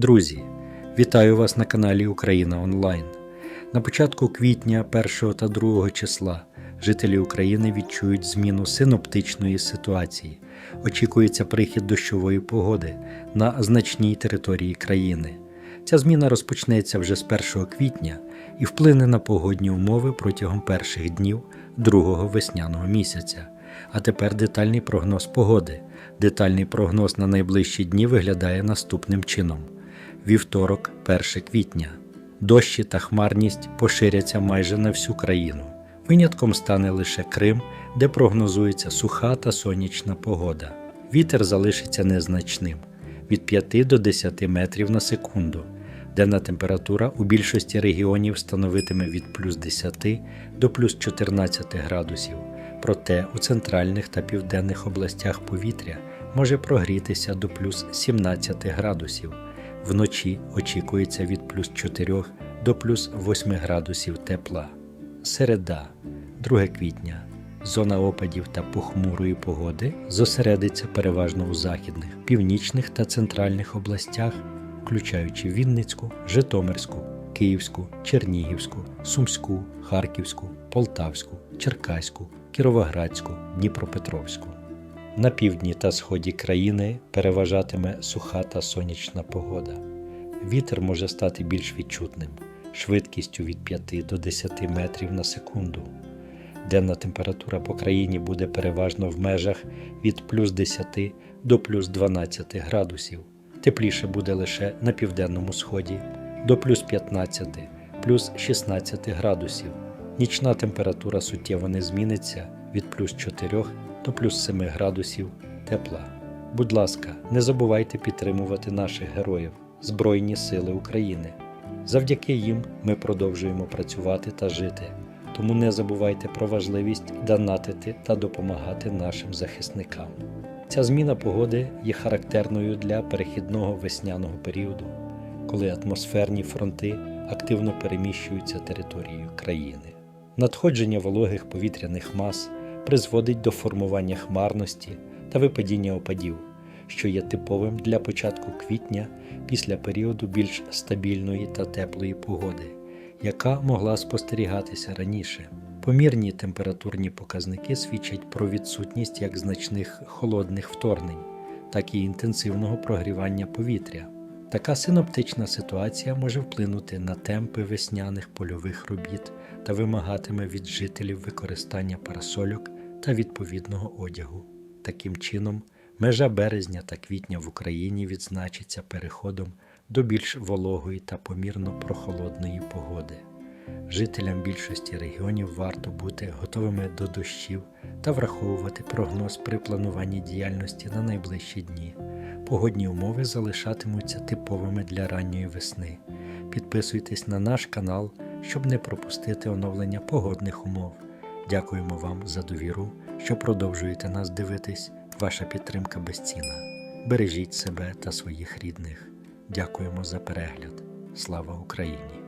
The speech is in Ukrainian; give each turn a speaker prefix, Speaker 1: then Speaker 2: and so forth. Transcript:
Speaker 1: Друзі, вітаю вас на каналі Україна Онлайн. На початку квітня 1 та 2 числа жителі України відчують зміну синоптичної ситуації. Очікується прихід дощової погоди на значній території країни. Ця зміна розпочнеться вже з 1 квітня і вплине на погодні умови протягом перших днів другого весняного місяця. А тепер детальний прогноз погоди. Детальний прогноз на найближчі дні виглядає наступним чином: вівторок, 1 квітня. Дощі та хмарність поширяться майже на всю країну. Винятком стане лише Крим, де прогнозується суха та сонячна погода. Вітер залишиться незначним від 5 до 10 метрів на секунду. Денна температура у більшості регіонів становитиме від плюс 10 до плюс 14 градусів. Проте у центральних та південних областях повітря може прогрітися до плюс 17 градусів. Вночі очікується від плюс 4 до плюс 8 градусів тепла. Середа, 2 квітня. Зона опадів та похмурої погоди зосередиться переважно у західних, північних та центральних областях, включаючи Вінницьку, Житомирську, Київську, Чернігівську, Сумську, Харківську, Полтавську, Черкаську, Кіровоградську, Дніпропетровську. На півдні та сході країни переважатиме суха та сонячна погода. Вітер може стати більш відчутним, швидкістю від 5 до 10 метрів на секунду. Денна температура по країні буде переважно в межах від плюс 10 до плюс 12 градусів. Тепліше буде лише на південному сході до плюс 15, плюс 16 градусів. Нічна температура суттєво не зміниться від плюс 4 до плюс 7 градусів тепла. Будь ласка, не забувайте підтримувати наших героїв, Збройні Сили України. Завдяки їм ми продовжуємо працювати та жити. Тому не забувайте про важливість донатити та допомагати нашим захисникам. Ця зміна погоди є характерною для перехідного весняного періоду, коли атмосферні фронти активно переміщуються територією країни. Надходження вологих повітряних мас призводить до формування хмарності та випадіння опадів, що є типовим для початку квітня після періоду більш стабільної та теплої погоди яка могла спостерігатися раніше. Помірні температурні показники свідчать про відсутність як значних холодних вторгнень, так і інтенсивного прогрівання повітря. Така синоптична ситуація може вплинути на темпи весняних польових робіт та вимагатиме від жителів використання парасольок та відповідного одягу. Таким чином, межа березня та квітня в Україні відзначиться переходом до більш вологої та помірно прохолодної погоди. Жителям більшості регіонів варто бути готовими до дощів та враховувати прогноз при плануванні діяльності на найближчі дні. Погодні умови залишатимуться типовими для ранньої весни. Підписуйтесь на наш канал, щоб не пропустити оновлення погодних умов. Дякуємо вам за довіру, що продовжуєте нас дивитись. Ваша підтримка безцінна. Бережіть себе та своїх рідних. Дякуємо за перегляд. Слава Україні!